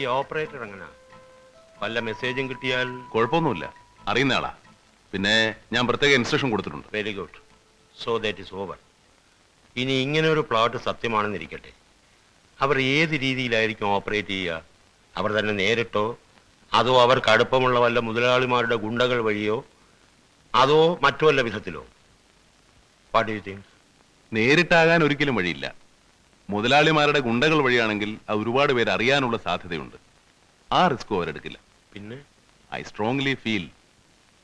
ഈ ഓപ്പറേറ്റർ എങ്ങനാ? വല്ല മെസ്സേജും കിട്ടിയാൽ കുഴപ്പമൊന്നുമില്ല. അറിയുന്ന ആളാ. പിന്നെ ഞാൻ പ്രത്യേക ഇൻസ്ട്രക്ഷൻ കൊടുത്തിട്ടുണ്ട്. Very good so that is over ഇനി ഇങ്ങനെ ഒരു പ്ലോട്ട് സത്യമാണെന്നിരിക്കട്ടെ അവർ ഏത് രീതിയിലായിരിക്കും ഓപ്പറേറ്റ് ചെയ്യുക? അവർ തന്നെ നേരിട്ടോ? അതോ അവർക്ക് അടുപ്പമുള്ള വല്ല മുതലാളിമാരുടെ ഗുണ്ടകൾ വഴിയോ? അതോ മറ്റു വല്ല വിധത്തിലോ? വാട്ട് യു തിങ്ക് നേരിട്ടാകാൻ ഒരിക്കലും വഴിയില്ല. മുതലാളിമാരുടെ ഗുണ്ടകൾ വഴിയാണെങ്കിൽ അത് ഒരുപാട് പേര് അറിയാനുള്ള സാധ്യതയുണ്ട്. ആ റിസ്ക് അവരെടുക്കില്ല. പിന്നെ? ഐ സ്ട്രോങ്ലി ഫീൽ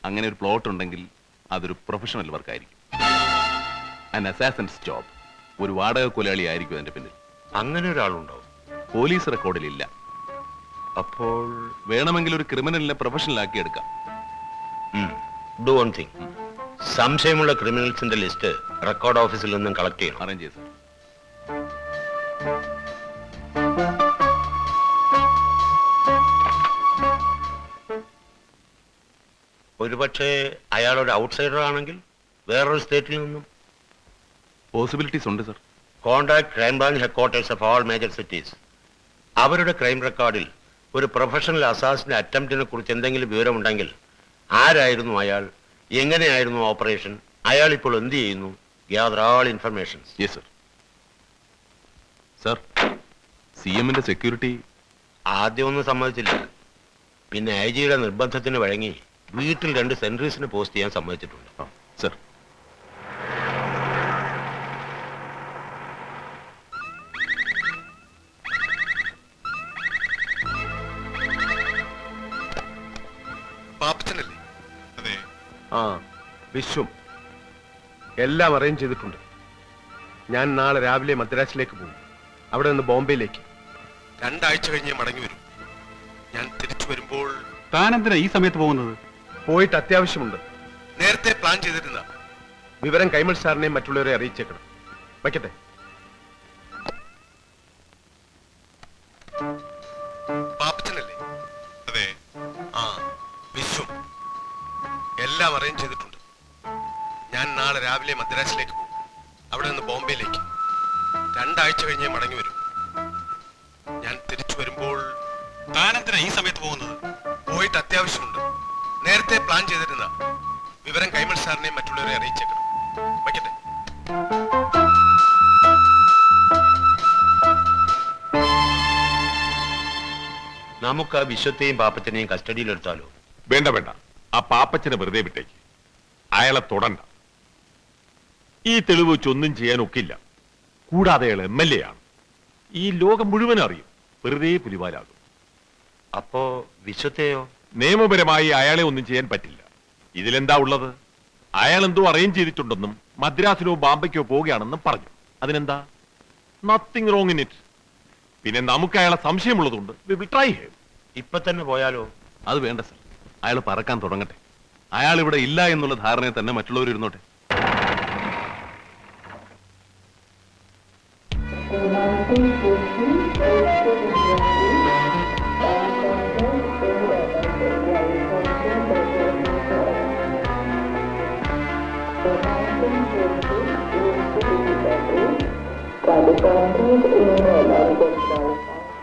അങ്ങനെ ഒരു പ്ലോട്ട് ഉണ്ടെങ്കിൽ അതൊരു പ്രൊഫഷണൽ വർക്കായിരിക്കും ആൻ അസാസൻസ് ജോബ് ഒരു വാടക കൊലയാളി ആയിരിക്കും അതിന്റെ പിന്നിൽ. അങ്ങനെ ഒരാളുണ്ടോ പോലീസ് റെക്കോർഡിൽ ഇല്ല. അപ്പോൾ? വേണമെങ്കിൽ ഒരു ക്രിമിനലിനെ പ്രൊഫഷണൽ ആക്കി എടുക്കാം. ഡു വൺ തിങ് സംശയമുള്ള ക്രിമിനൽസിന്റെ ലിസ്റ്റ് റെക്കോർഡ് ഓഫീസിൽ നിന്നും കളക്ട് ചെയ്യണം. അറേഞ്ച് ചെയ്ത് ഒരുപക്ഷെ അയാൾ ഒരു ഔട്ട്സൈഡർ ആണെങ്കിൽ വേറൊരു സ്റ്റേറ്റിൽ നിന്നും. പോസിബിലിറ്റീസ് ഉണ്ട് sir contact crime branch headquarters of all major cities അവരുടെ ക്രൈം റെക്കോർഡിൽ ഒരു പ്രൊഫഷണൽ അസാസിന്റെ അറ്റംപ്റ്റിനെ കുറിച്ച് എന്തെങ്കിലും വിവരമുണ്ടെങ്കിൽ ആരായിരുന്നു അയാൾ? എങ്ങനെയായിരുന്നു ഓപ്പറേഷൻ അയാൾ ഇപ്പോൾ എന്ത് ചെയ്യുന്നു? Gather all informations yes sir sir C എമ്മിന്റെ സെക്യൂരിറ്റി ആദ്യമൊന്നും സമ്മതിച്ചില്ല. പിന്നെ ഐ ജിയുടെ നിർബന്ധത്തിന് വഴങ്ങി. വീട്ടിൽ രണ്ട് സെൻട്രീസിന് പോസ്റ്റ് ചെയ്യാൻ സമ്മതിച്ചിട്ടുണ്ട്. സർ. പാപ്പച്ചനല്ലേ? അതെ. ആ വിശ്വം. എല്ലാം അറേഞ്ച് ചെയ്തിട്ടുണ്ട്. ഞാൻ നാളെ രാവിലെ മദ്രാസിലേക്ക് പോകും. അവിടെ നിന്ന് ബോംബെയിലേക്ക്. രണ്ടാഴ്ച കഴിഞ്ഞ് മടങ്ങി വരും. ഞാൻ തിരിച്ചു വരുമ്പോൾ താനെന്തിനാ ഈ സമയത്ത് പോകുന്നത്? പോയിട്ട് അത്യാവശ്യമുണ്ട്. നേരത്തെ പ്ലാൻ ചെയ്തിരുന്ന വിവരം കൈമൾ സാറിനെയും മറ്റുള്ളവരെ അറിയിച്ചേക്കണം. വയ്ക്കട്ടെ. പാപ്പച്ചനല്ലേ? അതെ. ആ വിശ്വം. എല്ലാം അറേഞ്ച് ചെയ്തിട്ടുണ്ട്. ഞാൻ നാളെ രാവിലെ മദ്രാസിലേക്ക് പോകും. അവിടെ നിന്ന് ബോംബെയിലേക്ക്. രണ്ടാഴ്ച കഴിഞ്ഞേ മടങ്ങി വരും. ഞാൻ തിരിച്ചു വരുമ്പോൾ താനെന്തിനാ ഈ സമയത്ത് പോകുന്നത്? പോയിട്ട് അത്യാവശ്യമുണ്ട്. നേരത്തെ പ്ലാൻ ചെയ്തിരുന്ന വിവരം കൈമൾ സാറിനെ മറ്റുള്ളവരെ അറിയിച്ചേക്കണം. വയ്ക്കട്ടെ. നമുക്ക് ആ വിശ്വത്തെയും പാപ്പത്തിനെയും കസ്റ്റഡിയിലെടുത്താലോ? വേണ്ട വേണ്ട. ആ പാപ്പച്ചനെ വെറുതെ വിട്ടേക്ക്. അയാളെ തൊടണ്ട. ഈ തെളിവ് വെച്ചൊന്നും ചെയ്യാൻ ഒക്കില്ല. കൂടാതെ അയാൾ എം എൽ എ ആണ്. ഈ ലോകം മുഴുവൻ അറിയും. വെറുതെ പുലിവാലാകും. അപ്പോ വിശ്വത്തെയോ? നിയമപരമായി അയാളെ ഒന്നും ചെയ്യാൻ പറ്റില്ല. ഇതിലെന്താ ഉള്ളത്? അയാൾ എന്തോ അറേഞ്ച് ചെയ്തിട്ടുണ്ടെന്നും മദ്രാസിലോ ബാംബയ്ക്കോ പോവുകയാണെന്നും പറഞ്ഞു. അതിനെന്താ? നത്തിങ് റോങ് ഇൻ ഇറ്റ് പിന്നെ നമുക്ക് അയാളെ സംശയമുള്ളതുകൊണ്ട് വി വിൽ ട്രൈ ഹിം ഇപ്പൊ തന്നെ പോയാലോ? അത് വേണ്ട സർ അയാൾ പറക്കാൻ തുടങ്ങട്ടെ. അയാൾ ഇവിടെ ഇല്ല എന്നുള്ള ധാരണയെ തന്നെ മറ്റുള്ളവർ ഇരുന്നോട്ടെ.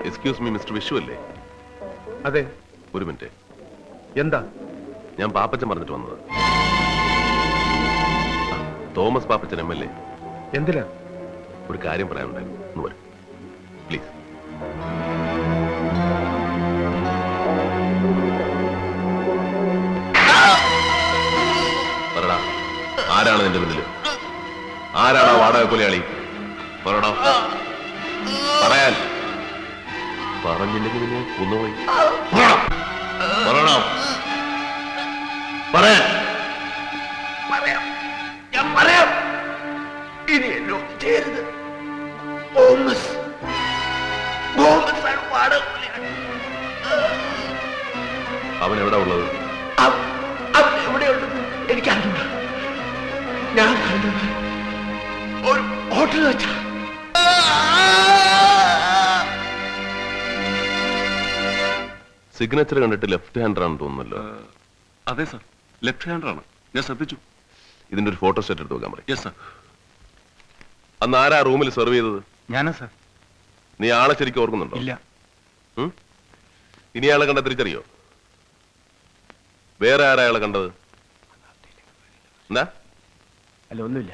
എക്സ്ക്യൂസ് മീ മിസ്റ്റർ വിഷു അല്ലേ? അതെ. ഒരു മിനിറ്റ്. എന്താ? ഞാൻ പാപ്പച്ചൻ പറഞ്ഞിട്ട് വന്നത്. Thomas Pappachan M L A. എന്തിനാ? ഒരു കാര്യം പറയാനുണ്ടായിരുന്നു. ഒന്ന് വരും. പ്ലീസ് പറടാ ആരാണ് നിന്റെ മുന്നിൽ ആരാണ് വാടക കൊലയാളി പറടാ പറയാൻ. പറഞ്ഞില്ലെങ്കിൽ പിന്നെ കൊന്നുപോയി. പറയണം? പറയാൻ. സിഗ്നേച്ചർ കണ്ടിട്ട് ലെഫ്റ്റ് ഹാൻഡർ ആണെന്ന് തോന്നുന്നല്ലോ. അതെ സർ ലെഫ്റ്റ് ഹാൻഡർ ആണ്. ഞാൻ ശ്രദ്ധിച്ചു. ഇതിന്റെ ഒരു ഫോട്ടോ സെറ്റ് എടുത്ത് നോക്കാൻ പറയും. യെസ് സർ അന്ന് ആരാ റൂമിൽ സെർവ് ചെയ്തത്? ഞാനാ സർ നീ ആളെ ശരിക്കും ഓർക്കുന്നുണ്ടോ? ഇല്ല. ഇനി ആളെ കണ്ട തിരിച്ചറിയോ? വേറെ ആരാ അയാളെ കണ്ടത്? എന്താ? അല്ല ഒന്നുമില്ല.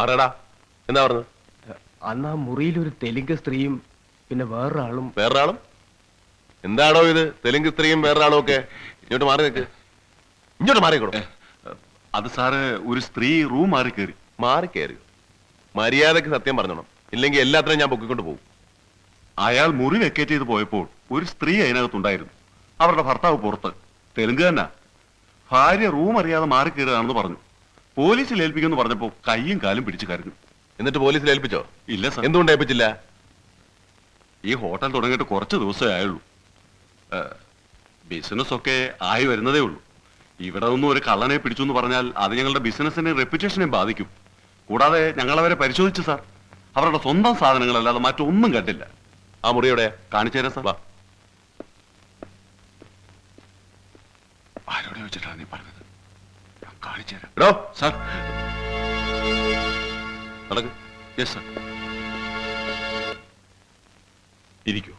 പറയടാ എന്താ പറഞ്ഞത്? അന്ന് ആ മുറിയിൽ ഒരു തെലുങ്ക് സ്ത്രീയും പിന്നെ വേറൊരാളും വേറൊരാളും? എന്താണോ ഇത്? തെലുങ്ക് സ്ത്രീയും വേറൊരാളും ഒക്കെ. ഇങ്ങോട്ട് മാറി നിൽക്ക്. ഇങ്ങോട്ട് മാറിക്കോളൂ. അത് സാറ് ഒരു സ്ത്രീ റൂം മാറി കയറി. മാറി കയറി. മര്യാദയ്ക്ക് സത്യം പറഞ്ഞോണം. ഇല്ലെങ്കിൽ എല്ലാത്തിനും ഞാൻ പൊക്കിക്കൊണ്ട് പോകും. അയാൾ മുറി വെക്കേറ്റ് ചെയ്ത് പോയപ്പോൾ ഒരു സ്ത്രീ അതിനകത്തുണ്ടായിരുന്നു. അവരുടെ ഭർത്താവ് പുറത്ത്. തെലുങ്ക് തന്നെ. ഭാര്യ റൂം അറിയാതെ മാറി കയറുകയാണെന്ന് പറഞ്ഞു. പോലീസിൽ ഏൽപ്പിക്കുമെന്ന് പറഞ്ഞപ്പോ കൈയും കാലും പിടിച്ചു കരഞ്ഞു. എന്നിട്ട് പോലീസിൽ ഏൽപ്പിച്ചോ? ഇല്ല സാർ. എന്തുകൊണ്ട് ഏൽപ്പിച്ചില്ല? ഈ ഹോട്ടൽ തുടങ്ങിയിട്ട് കുറച്ച് ദിവസമേ ആയുള്ളൂ. ബിസിനസ് ഒക്കെ ആയി വരുന്നതേ ഉള്ളൂ. ഇവിടെ ഒന്നും ഒരു കള്ളനെ പിടിച്ചു എന്ന് പറഞ്ഞാൽ അത് ഞങ്ങളുടെ ബിസിനസിനെ റെപ്യൂട്ടേഷനെ ബാധിക്കും. കൂടാതെ ഞങ്ങൾ അവരെ പരിശോധിച്ചു സാർ. അവരുടെ സ്വന്തം സാധനങ്ങളല്ലാതെ മറ്റൊന്നും കണ്ടില്ല. ആ മുറിയോടെ കാണിച്ചു തരാം സാർ. വാ. ആരോടെ വെച്ചിട്ടാണ് നീ പറഞ്ഞത്? ഞാൻ കാണിച്ചു തരാം. എടോ. സാർ. നടക്ക്. Yes sir. ഇരിക്കൂ.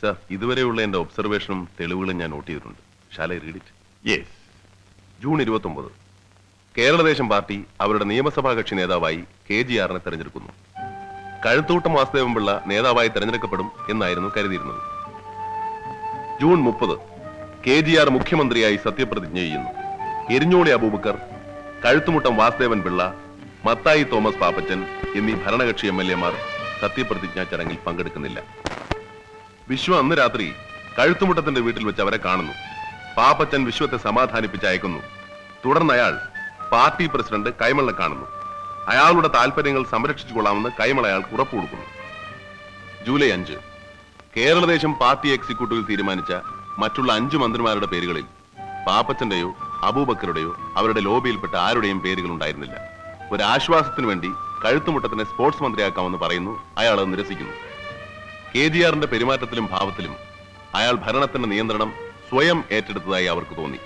സർ ഇതുവരെയുള്ള എന്റെ ഒബ്സർവേഷനും തെളിവുകളും ഞാൻ നോട്ട് ചെയ്തിട്ടുണ്ട്. Shall I read it yes June ഇരുപത്തൊമ്പത്. കേരളദേശം പാർട്ടി അവരുടെ നിയമസഭാ കക്ഷി നേതാവായി കെ ജി ആറിനെ തെരഞ്ഞെടുക്കുന്നു. കഴുത്തൂട്ടം വാസുദേവൻ പിള്ള നേതാവായി തെരഞ്ഞെടുക്കപ്പെടും എന്നായിരുന്നു കരുതിയിരുന്നത്. ജൂൺ മുപ്പത് കെ ജി ആർ മുഖ്യമന്ത്രിയായി സത്യപ്രതിജ്ഞ ചെയ്യുന്നു. എരിഞ്ഞോളി അബൂബക്കർ കഴുത്തുമുട്ടം വാസുദേവൻ പിള്ള മത്തായി തോമസ് പാപ്പച്ചൻ എന്നീ ഭരണകക്ഷി എം എൽ എമാർ സത്യപ്രതിജ്ഞാ ചടങ്ങിൽ പങ്കെടുക്കുന്നില്ല. വിശ്വ അന്ന് രാത്രി കഴുത്തുമുട്ടത്തിന്റെ വീട്ടിൽ വെച്ച് അവരെ കാണുന്നു. പാപ്പച്ചൻ വിശ്വത്തെ സമാധാനിപ്പിച്ച് അയക്കുന്നു തുടർന്ന് അയാൾ പാർട്ടി പ്രസിഡന്റ് കൈമളിനെ കാണുന്നു. അയാളുടെ താല്പര്യങ്ങൾ സംരക്ഷിച്ചുകൊള്ളാമെന്ന് കൈമൾ അയാൾക്ക് ഉറപ്പ് കൊടുക്കുന്നു. ജൂലൈ അഞ്ച്. കേരളദേശം പാർട്ടി എക്സിക്യൂട്ടീവിൽ തീരുമാനിച്ച മറ്റുള്ള അഞ്ചു മന്ത്രിമാരുടെ പേരുകളിൽ പാപ്പച്ചന്റെയോ അബൂബക്കറുടെയോ അവരുടെ ലോബിയിൽപ്പെട്ട ആരുടെയും പേരുകൾ ഉണ്ടായിരുന്നില്ല. ഒരു ആശ്വാസത്തിനു വേണ്ടി കഴുത്തുമുട്ടത്തിനെ സ്പോർട്സ് മന്ത്രിയാക്കാമെന്ന് പറയുന്നു അയാൾ നിരസിക്കുന്നു. കെ ജി ആറിന്റെ പെരുമാറ്റത്തിലും ഭാവത്തിലും അയാൾ ഭരണത്തിന്റെ നിയന്ത്രണം സ്വയം ഏറ്റെടുത്തതായി അവർക്ക് തോന്നി.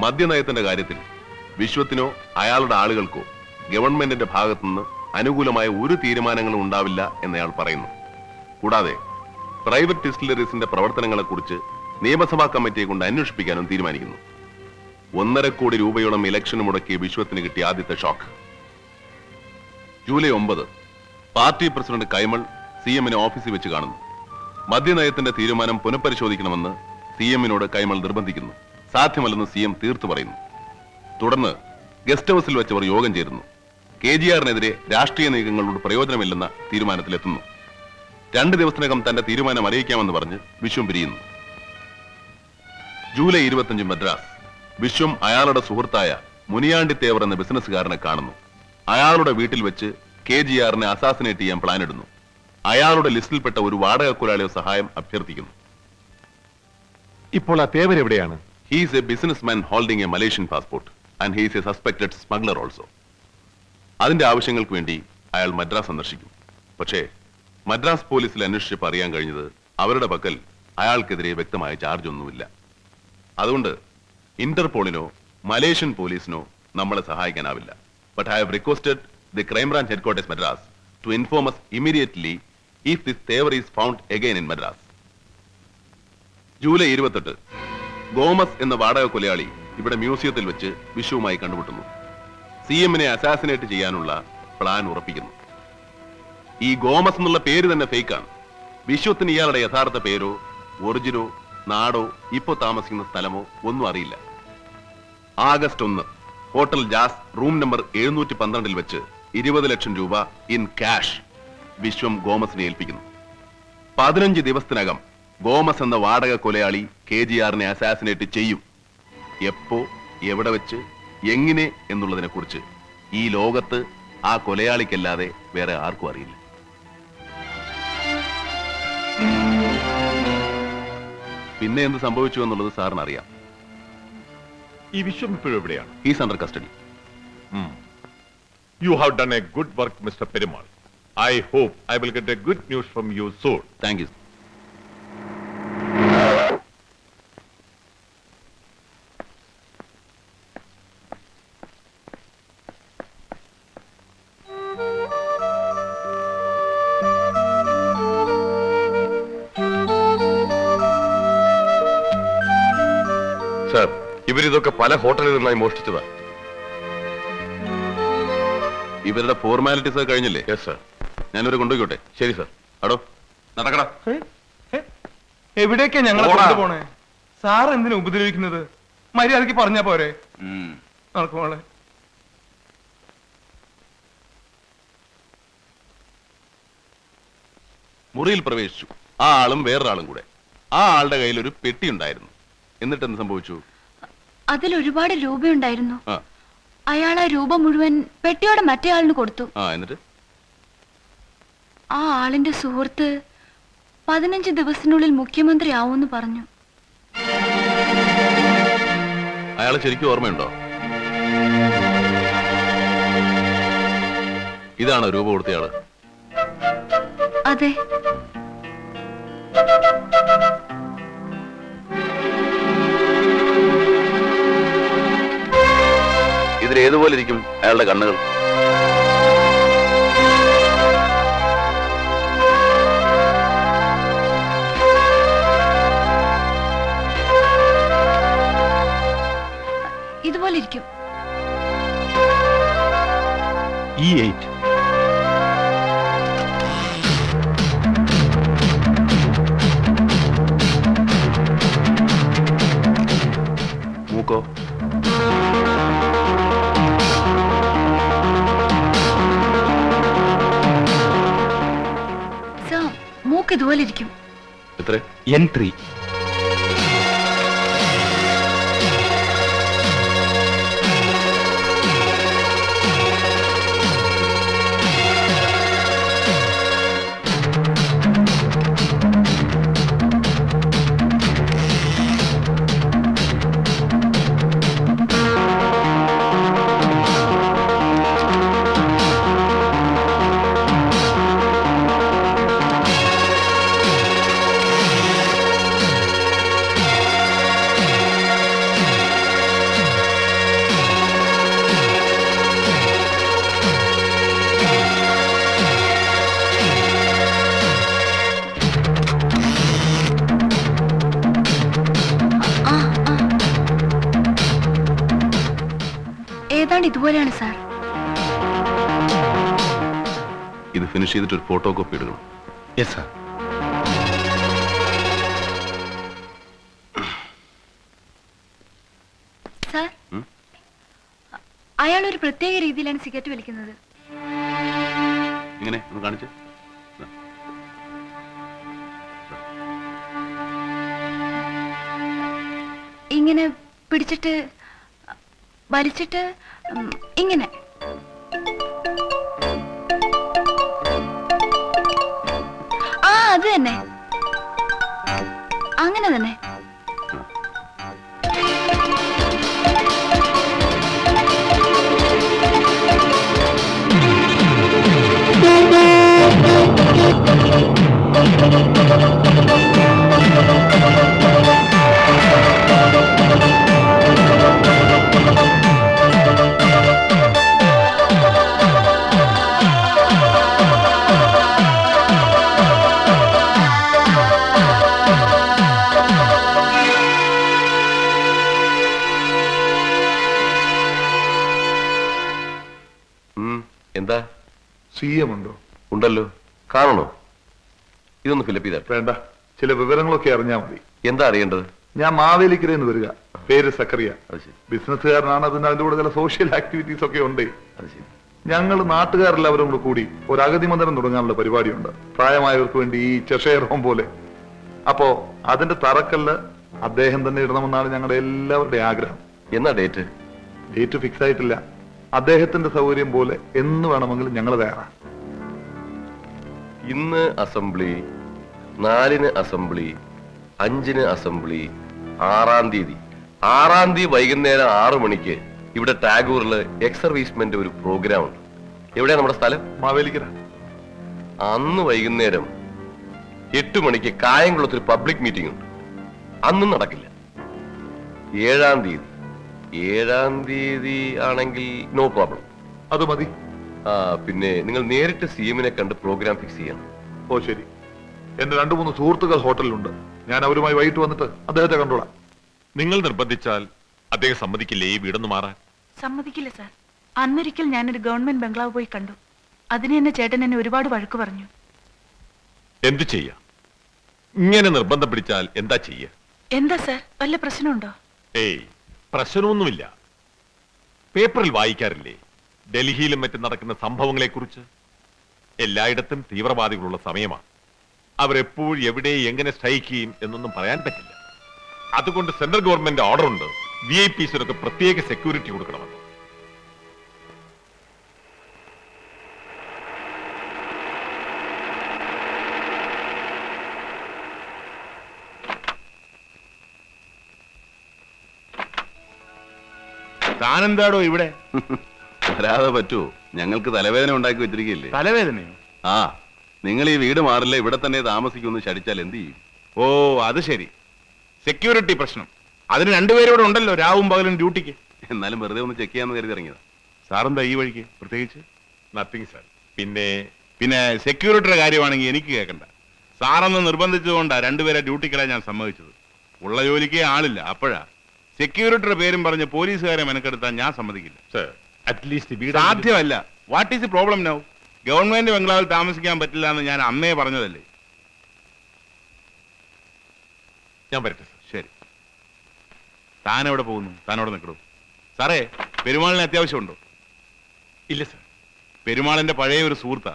മദ്യനയത്തിന്റെ കാര്യത്തിൽ വിശ്വത്തിനോ അയാളുടെ ആളുകൾക്കോ ഗവൺമെന്റിന്റെ ഭാഗത്തുനിന്ന് അനുകൂലമായ ഒരു തീരുമാനങ്ങളും ഉണ്ടാവില്ല എന്നയാൾ പറയുന്നു. കൂടാതെ പ്രൈവറ്റ് ഡിസ്റ്റിലറീസിന്റെ പ്രവർത്തനങ്ങളെക്കുറിച്ച് നിയമസഭാ കമ്മിറ്റിയെ കൊണ്ട് അന്വേഷിപ്പിക്കാനും തീരുമാനിക്കുന്നു. ഒന്നര കോടി രൂപയോളം ഇലക്ഷൻ മുടക്കിയ വിശ്വത്തിന് കിട്ടിയ ആദ്യത്തെ ഷോക്ക്. ജൂലൈ ഒമ്പത് പാർട്ടി പ്രസിഡന്റ് കൈമൾ സി എമ്മിനെ ഓഫീസിൽ വെച്ച് കാണുന്നു. മദ്യനയത്തിന്റെ തീരുമാനം പുനഃപരിശോധിക്കണമെന്ന് സി എമ്മിനോട് കൈമൾ നിർബന്ധിക്കുന്നു. സാധ്യമല്ലെന്ന് സി എം തീർത്തു പറയുന്നു. തുടർന്ന് ഗസ്റ്റ് ഹൌസിൽ വെച്ചവർ യോഗം ചേരുന്നു. കെ ജി ആറിനെതിരെ രാഷ്ട്രീയ നീക്കങ്ങളോട് പ്രയോജനമില്ലെന്ന തീരുമാനത്തിലെത്തുന്നു. രണ്ട് ദിവസത്തിനകം തന്റെ തീരുമാനം അറിയിക്കാമെന്ന് പറഞ്ഞ് വിശ്വം പിരിയുന്നു. ജൂലൈ ഇരുപത്തിയഞ്ച് മദ്രാസ്. വിശ്വം അയാളുടെ സുഹൃത്തായ മുനിയാണ്ടി തേവർ എന്ന ബിസിനസ്സുകാരനെ കാണുന്നു. അയാളുടെ വീട്ടിൽ വെച്ച് കെ ജി ആറിനെ അസാസിനേറ്റ് ചെയ്യാൻ പ്ലാൻ ഇടുന്നു അയാളുടെ ലിസ്റ്റിൽപ്പെട്ട ഒരു വാടക കൊലാളിയുടെ സഹായം അഭ്യർത്ഥിക്കുന്നു. ഇപ്പോൾ ആ തേവർ എവിടെയാണ്? He's a business man holding a Malaysian passport and he's a suspected smuggler also അതിന്റെ ആവശ്യങ്ങൾക്ക് വേണ്ടി അയാൾ മദ്രാസ് സന്ദർശിക്കും. പക്ഷേ മദ്രാസ് പോലീസിൽ അന്വേഷിച്ചപ്പോൾ അറിയാൻ കഴിഞ്ഞത് അവരുടെ പക്കൽ അയാൾക്കെതിരെ വ്യക്തമായ ചാർജ് ഒന്നുമില്ല. അതുകൊണ്ട് ഇന്റർപോളിനോ മലേഷ്യൻ പോലീസിനോ നമ്മളെ സഹായിക്കാനാവില്ല. But I have requested the crime branch headquarters Madras to inform us immediately if this Thevar is found again in Madras July ഇരുപത്തെട്ട്. ഗോമസ് എന്ന വാടക കൊലയാളി ഇവിടെ മ്യൂസിയത്തിൽ വെച്ച് വിഷുവുമായി കണ്ടുമുട്ടുന്നു. സി എമ്മിനെ അസാസിനേറ്റ് ചെയ്യാനുള്ള പ്ലാൻ ഉറപ്പിക്കുന്നു. ഈ ഗോമസ് എന്നുള്ള പേര് തന്നെ ഫേക്കാണ്. വിശ്വത്തിന് ഇയാളുടെ യഥാർത്ഥ പേരോ ഒറിജിനോ നാടോ ഇപ്പോ താമസിക്കുന്ന സ്ഥലമോ ഒന്നും അറിയില്ല. ആഗസ്റ്റ് ഒന്ന് ഹോട്ടൽ ജാസ് റൂം നമ്പർ എഴുന്നൂറ്റി പന്ത്രണ്ടിൽ വെച്ച് ഇരുപത് ലക്ഷം രൂപ ഇൻ ക്യാഷ്. വിശ്വം ഗോമസിനെ ഏൽപ്പിക്കുന്നു. പതിനഞ്ച് ദിവസത്തിനകം ഗോമസ് എന്ന വാടക കൊലയാളി കെ ജി ആറിനെ അസാസിനേറ്റ് ചെയ്യും. എപ്പോ എവിടെ വെച്ച് എങ്ങനെ എന്നുള്ളതിനെ കുറിച്ച് ഈ ലോകത്ത് ആ കൊലയാളിക്കല്ലാതെ വേറെ ആർക്കും അറിയില്ല. പിന്നെ എന്ത് സംഭവിച്ചു എന്നുള്ളത് സാറിന് അറിയാം ഈ വിശ്വം ഇപ്പോഴും എവിടെയാണ് ഈ under custody. You have done a good work mister Perumal I hope I will get a good news from you soon thank you sir ഇവരിതൊക്കെ പല ഹോട്ടലിൽ നിന്നായി മോഷ്ടിച്ചതാ. ഇവരുടെ ഫോർമാലിറ്റീസ് കഴിഞ്ഞില്ലേ? യെസ് സർ ഞാനിവരെ കൊണ്ടുപോയിക്കോട്ടെ. ശരി സർ. അടോ. നടക്കടാ. എവിടേക്കാ ഞങ്ങൾ പോണേ സാർ എന്തിനാ ഉപദ്രവിക്കുന്നത്? മര്യാദയ്ക്ക് പറഞ്ഞാ പോരെ. ഉം. നടക്കുമോളെ മുറിയിൽ പ്രവേശിച്ചു. ആ ആളും വേറൊരാളും കൂടെ. ആ ആളുടെ കയ്യിൽ ഒരു പെട്ടി ഉണ്ടായിരുന്നു. എന്നിട്ട് എന്ത് സംഭവിച്ചു? അതിൽ ഒരുപാട് രൂപയുണ്ടായിരുന്നു. ആ. അയാൾ ആ രൂപ മുഴുവൻ പെട്ടിയോടെ മറ്റേ ആളിന് കൊടുത്തു. ആ എന്നിട്ട്? ആ ആളിന്റെ സുഹൃത്ത് പതിനഞ്ച് ദിവസത്തിനുള്ളിൽ മുഖ്യമന്ത്രി ആവുമെന്ന് പറഞ്ഞു. അയാളെ ശരിക്കും ഓർമ്മയുണ്ടോ? ഇതാണ് രൂപ കൊടുത്തയാൾ അതെ. ഇതിലേതുപോലെ ഇരിക്കും അയാളുടെ കണ്ണുകൾ? ഇതുപോലെ ഇരിക്കും. E eight. മൂക്കോ? സാർ മൂക്ക് ഇതുപോലെ ഇരിക്കും. എത്ര? എൻ ത്രീ ഏതാണ്ട് ഇതുപോലെയാണ് സാർ. ഇത് ഫിനിഷ് ചെയ്തിട്ട് ഒരു ഫോട്ടോ കോപ്പി എടുക്കണം. Yes sir sir? അയാൾ ഒരു പ്രത്യേക രീതിയിലാണ് സിഗരറ്റ് വലിക്കുന്നത്. ഇങ്ങനെ ഒന്ന് കാണിച്ച്. ഇങ്ങനെ പിടിച്ചിട്ട് വലിച്ചിട്ട് ഇങ്ങനെ ആ അത് തന്നെ അങ്ങനെ തന്നെ ഉം. എന്താ? സി എം ഉണ്ടോ? ഉണ്ടല്ലോ. കാണണോ? ഇതൊന്ന് ഫിലപ്പ് ചെയ്ത വേണ്ട. ചില വിവരങ്ങളൊക്കെ അറിഞ്ഞാൽ മതി. എന്താ അറിയേണ്ടത്? ഞാൻ മാവേലിക്കരയിൽ നിന്ന് വരിക പേര് സക്കറിയ. ബിസിനസ്സുകാരനാണ് അതിന് അതിന്റെ കൂടെ ചില സോഷ്യൽ ആക്ടിവിറ്റീസ് ഒക്കെ ഉണ്ട്. ഞങ്ങൾ നാട്ടുകാരെല്ലാവരും കൂടെ കൂടി ഒരു അഗതി മന്ദിരം തുടങ്ങാനുള്ള പരിപാടിയുണ്ട്. പ്രായമായവർക്ക് വേണ്ടി ഈ ചെഷയർ ഹോം പോലെ. അപ്പോ അതിന്റെ തറക്കല്ല് അദ്ദേഹം തന്നെ ഇടണമെന്നാണ് ഞങ്ങളുടെ എല്ലാവരുടെയും ആഗ്രഹം. എന്നാ ഡേറ്റ്? ഡേറ്റ് ഫിക്സ് ആയിട്ടില്ല. അദ്ദേഹത്തിന്റെ സൗകര്യം പോലെ എന്ന് വേണമെങ്കിലും ഞങ്ങൾ തയ്യാറാണ്. ഇന്ന് അസംബ്ലി നാലിന് അസംബ്ലി അഞ്ചിന് അസംബ്ലി ആറാം തീയതി. ആറാം തീയതി വൈകുന്നേരം ആറു മണിക്ക് ഇവിടെ ടാഗൂറിൽ എക്സ് സർവീസ്മെന്റ് ഒരു പ്രോഗ്രാം ഉണ്ട്. എവിടെയാ നമ്മുടെ സ്ഥലം? മാവേലിക്കര. അന്ന് വൈകുന്നേരം എട്ട് മണിക്ക് കായംകുളത്ത് ഒരു പബ്ലിക് മീറ്റിംഗ് ഉണ്ട്. അന്നും നടക്കില്ല. ഏഴാം തീയതി. ഏഴാം തീയതി ആണെങ്കിൽ നോ പ്രോബ്ലം അത് മതി. ആ പിന്നെ നിങ്ങൾ നേരിട്ട് സി എമ്മിനെ കണ്ട് പ്രോഗ്രാം ഫിക്സ് ചെയ്യണം. ഓ ശരി. എന്റെ രണ്ടു മൂന്ന് സുഹൃത്തുക്കൾ ഹോട്ടലിലുണ്ട്. ഞാൻ അവരുമായി വൈകിട്ട് വന്നിട്ട് അദ്ദേഹത്തെ കണ്ടോളാം നിങ്ങൾ നിർബന്ധിച്ചാൽ അദ്ദേഹം സമ്മതിക്കില്ലേ ഈ വീടൊന്ന് മാറാൻ? സമ്മതിക്കില്ല സാർ. അന്നൊരിക്കൽ ഞാനൊരു ഗവൺമെന്റ് ബംഗ്ലാവ് പോയി കണ്ടു. അതിന് എന്നെ ചേട്ടൻ എന്നെ ഒരുപാട് വഴക്ക് പറഞ്ഞു. എന്തു ചെയ്യാം? ഇങ്ങനെ നിർബന്ധം പിടിച്ചാൽ എന്താ ചെയ്യുക എന്താ സാർ? വല്ല പ്രശ്നമുണ്ടോ? ഏയ് പ്രശ്നമൊന്നുമില്ല. പേപ്പറിൽ വായിക്കാറില്ലേ? ഡൽഹിയിലും മറ്റും നടക്കുന്ന സംഭവങ്ങളെക്കുറിച്ച്? എല്ലായിടത്തും തീവ്രവാദികളുള്ള സമയമാണ്. അവരെപ്പോഴും എവിടെ എങ്ങനെ സ്ട്രൈക്ക് എന്നൊന്നും പറയാൻ പറ്റില്ല. അതുകൊണ്ട് സെൻട്രൽ ഗവൺമെന്റ് ഓർഡർ ഉണ്ട് വി ഐ പിസിനൊക്കെ പ്രത്യേക സെക്യൂരിറ്റി കൊടുക്കണമെന്ന്. താനെന്താടോ ഇവിടെ? വരാതെ പറ്റുമോ ഞങ്ങൾക്ക് തലവേദന ഉണ്ടാക്കി വെച്ചിരിക്കില്ലേ തലവേദനയോ? ആ നിങ്ങൾ ഈ വീട് മാറില്ല ഇവിടെ തന്നെ താമസിക്കുമെന്ന് ശടിച്ചാൽ എന്ത് ചെയ്യും? ഓ അത് ശരി. സെക്യൂരിറ്റി പ്രശ്നം. അതിന് രണ്ടുപേരോട് ഉണ്ടല്ലോ രാവും പകലും ഡ്യൂട്ടിക്ക്. എന്നാലും വെറുതെ ഒന്ന് ചെക്ക് ചെയ്യാന്ന് കരുതി ഇറങ്ങിയതാ. സാറെന്താ ഈ വഴിക്ക്? പ്രത്യേകിച്ച്? നത്തിങ് സാർ പിന്നെ പിന്നെ സെക്യൂരിറ്റിയുടെ കാര്യമാണെങ്കിൽ എനിക്ക് കേൾക്കണ്ട. സാറൊന്ന് നിർബന്ധിച്ചുകൊണ്ടാ രണ്ടുപേരെ ഡ്യൂട്ടിക്കിടാൻ ഞാൻ സമ്മതിച്ചത്. ഉള്ള ജോലിക്കേ ആളില്ല അപ്പോഴാ. സെക്യൂരിറ്റിയുടെ പേരും പറഞ്ഞ് പോലീസുകാരെ മെനക്കെടുത്താൻ ഞാൻ സമ്മതിക്കില്ല. സർ അറ്റ്ലീസ്റ്റ് സാധ്യമല്ല. What is the problem now government ബംഗ്ലാവിൽ താമസിക്കാൻ പറ്റില്ല എന്ന് ഞാൻ അന്നേ പറഞ്ഞതല്ലേ? ഞാൻ വരട്ടെ സർ ശരി. താൻ എവിടെ പോകുന്നു? താൻ അവിടെ നിൽക്കണു? സാറേ പെരുമാളിന് അത്യാവശ്യമുണ്ടോ? ഇല്ല സർ പെരുമാളിന്റെ പഴയ ഒരു സുഹൃത്താ.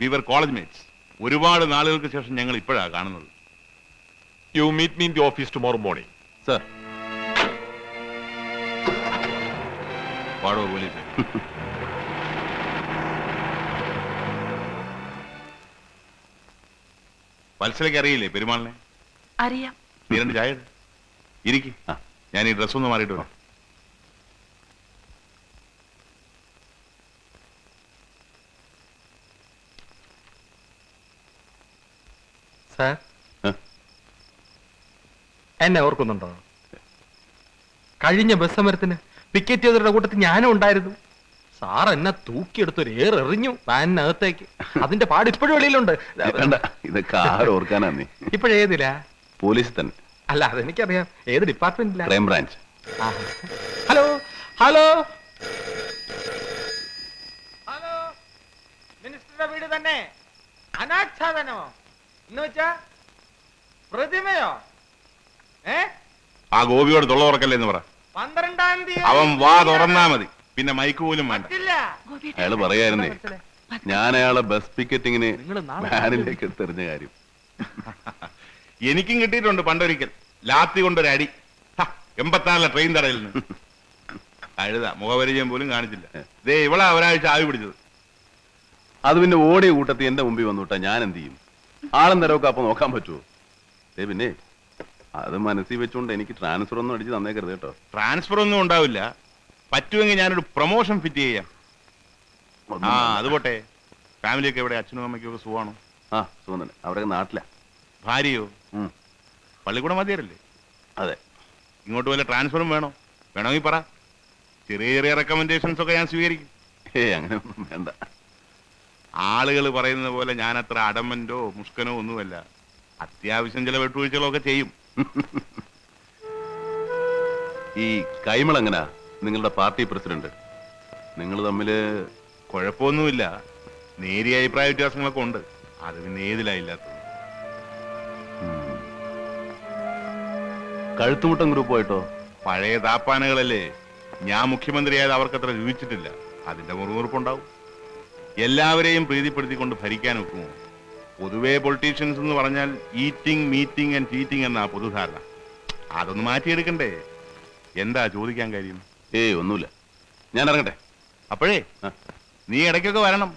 വിവർ കോളേജ് മേറ്റ്സ് ഒരുപാട് നാളുകൾക്ക് ശേഷം ഞങ്ങൾ ഇപ്പോഴാണ് കാണുന്നത്. You meet mean the office tomorrow morning sir പാടോ പോലീസ്? വത്സലയ്ക്ക് അറിയില്ലേ പെരുമാളിനെ? അറിയാം. നീ രണ്ട് ചായ ഇരിക്കും. ഞാൻ ഈ ഡ്രസ് ഒന്ന് മാറിയിട്ട് വരാം. സാർ? എന്നെ ഓർക്കുന്നുണ്ടോ? കഴിഞ്ഞ ബസ് സമരത്തിന് പിക്കറ്റ് ചെയ്തവരുടെ കൂട്ടത്തിൽ ഞാനും ഉണ്ടായിരുന്നു. സാർ എന്നെ തൂക്കിയെടുത്തൊരു ഏറെറിഞ്ഞു വാനിനകത്തേക്ക് അതിന്റെ പാട് ഇപ്പോഴും വെളിയിലുണ്ട്. വേണ്ട ഇതൊക്കെ ആര് ഓർക്കാനാ നീ. ഇപ്പോഴേതില്ല പോലീസ് തന്നെ. അല്ല അതെനിക്കറിയാം. ഏത് ഡിപ്പാർട്ട്മെന്റിലാ? Crime branch. Hello hello. Hello മിനിസ്റ്ററുടെ വീട് തന്നെ. അനാച്ഛാദനമോ? എന്ന് വെച്ചാ പ്രതിമയോ? ഏ? ആ ഗോപിയോട് തൊള്ള ഉറക്കല്ലേ എന്ന് പറ. പന്ത്രണ്ടാം തീയതി. അവൻ വാ തുറന്നാ മതി. പിന്നെ മൈക്ക് പോലും വേണ്ട. പറ്റില്ല. അയാൾ പറയായിരുന്നേ ഞാൻ അയാളെ ബസ് ടിക്കറ്റിങ്ങിന് നിങ്ങൾ നാളെ വാനിലേക്ക് എടുത്തെറിഞ്ഞ കാര്യം. എനിക്കും കിട്ടിയിട്ടുണ്ട് പണ്ടൊരിക്കൽ. ലാത്തി കൊണ്ടൊരു അടി. ഹ, എൺപത്തിനാലിലെ ട്രെയിൻ തടയിൽ നിന്ന്. അഴുതാ. മുഖപരിചയം പോലും കാണിച്ചില്ല. ദേ ഇവളാ ഒരാഴ്ച ആവി പിടിച്ചത്. അത് പിന്നെ ഓടിയ കൂട്ടത്തിൽ എന്റെ മുമ്പിൽ വന്നുവിട്ടാ ഞാൻ എന്ത് ചെയ്യും? ആളും അപ്പൊ നോക്കാൻ പറ്റുമോ ദേ പിന്നെ അത് മനസ്സിൽ വെച്ചുകൊണ്ട് എനിക്ക് ട്രാൻസ്ഫർ ഒന്നും അടിച്ച് തന്നേക്കരുത് കേട്ടോ. ട്രാൻസ്ഫർ ഒന്നും ഉണ്ടാവില്ല. പറ്റുമെങ്കിൽ ഞാനൊരു പ്രൊമോഷൻ ഫിറ്റ് ചെയ്യാം. ആ. അത് പോട്ടെ. ഫാമിലിയൊക്കെ എവിടെ അച്ഛനും അമ്മയ്ക്കും ഒക്കെ സുഖമാണോ? ആ സുഖം തന്നെ. അവരൊക്കെ നാട്ടിലാ. ഭാര്യയോ? പള്ളിക്കൂടം മതിയല്ലേ അതെ. ഇങ്ങോട്ട് വല്ല ട്രാൻസ്ഫറും വേണോ? വേണമെങ്കിൽ പറ. ചെറിയ ചെറിയ റെക്കമെൻഡേഷൻസ് ഒക്കെ ഞാൻ സ്വീകരിക്കും. ഏ അങ്ങനെ ഒന്നും വേണ്ട. ആളുകൾ പറയുന്ന പോലെ ഞാൻ അത്ര അടമന്റോ മുഷ്കനോ ഒന്നുമല്ല. അത്യാവശ്യം ചില വെട്ടുവീഴ്ചകളൊക്കെ ചെയ്യും. ഈ കൈമൾ എങ്ങനാ നിങ്ങളുടെ പാർട്ടി പ്രസിഡന്റ്. നിങ്ങൾ തമ്മിൽ കുഴപ്പമൊന്നുമില്ല. നേരിയ അഭിപ്രായ വ്യത്യാസങ്ങളൊക്കെ ഉണ്ട്. അത് പിന്നെ ഏതിലായില്ലാത്തത് കഴുത്തുമുട്ടം ഗ്രൂപ്പുമായിട്ടോ പഴയ താപ്പാനകളല്ലേ. ഞാൻ മുഖ്യമന്ത്രിയായത് അവർക്കത്ര രുചിച്ചിട്ടില്ല അതിന്റെ മുറുമുറുപ്പുണ്ടാവും. എല്ലാവരെയും പ്രീതിപ്പെടുത്തിക്കൊണ്ട് ഭരിക്കാൻ ഒക്കുമോ? പൊതുവേ പൊളിറ്റീഷ്യൻസ് എന്ന് പറഞ്ഞാൽ ഈറ്റിംഗ് മീറ്റിംഗ് ആൻഡ് ചീറ്റിംഗ് എന്നാ പൊതുധാരണ. അതൊന്ന് മാറ്റിയെടുക്കണ്ടേ? എന്താ ചോദിക്കാൻ കാര്യം? ഏയ് ഒന്നുമില്ല. ഞാൻ ഇറങ്ങട്ടെ? അപ്പോഴേ നീ ഇടയ്ക്കൊക്കെ വരണം.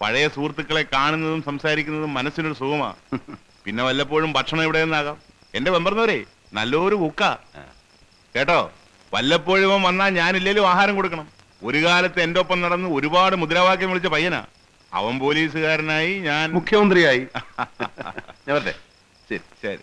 പഴയ സുഹൃത്തുക്കളെ കാണുന്നതും സംസാരിക്കുന്നതും മനസ്സിനൊരു സുഖമാ. പിന്നെ വല്ലപ്പോഴും ഭക്ഷണം ഇവിടെ നിന്നാകാം എന്റെ വെമ്പർന്നവരെ നല്ലൊരു കുക്ക. കേട്ടോ? വല്ലപ്പോഴും വന്നാൽ ഞാനില്ലേലും ആഹാരം കൊടുക്കണം. ഒരു കാലത്ത് എന്റെ ഒപ്പം നടന്ന് ഒരുപാട് മുദ്രാവാക്യം വിളിച്ച പയ്യനാ. അവൻ പോലീസുകാരനായി ഞാൻ മുഖ്യമന്ത്രിയായി. ഞാൻ വരട്ടെ. ശരി. ശരി.